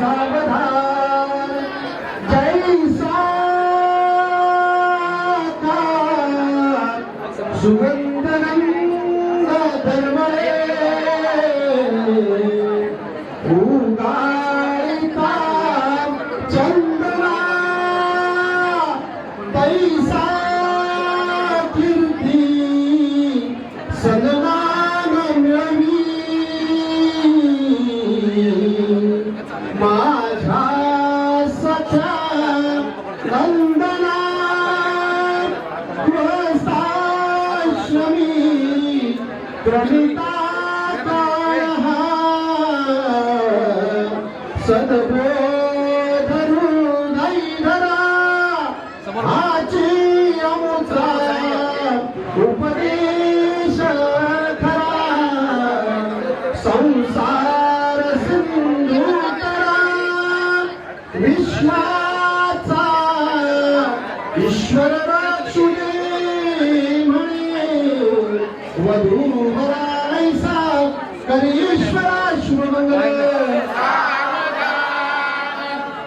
सावधान जैसा सुगंध रंग माझ्या सख्या नंदना गृहस्थाश्रमी क्रमिता उपदेश खरा संसार विश्वाचा ईश्वर म्हणे वधू वरायसा करी ईश्वरा शुभमंगल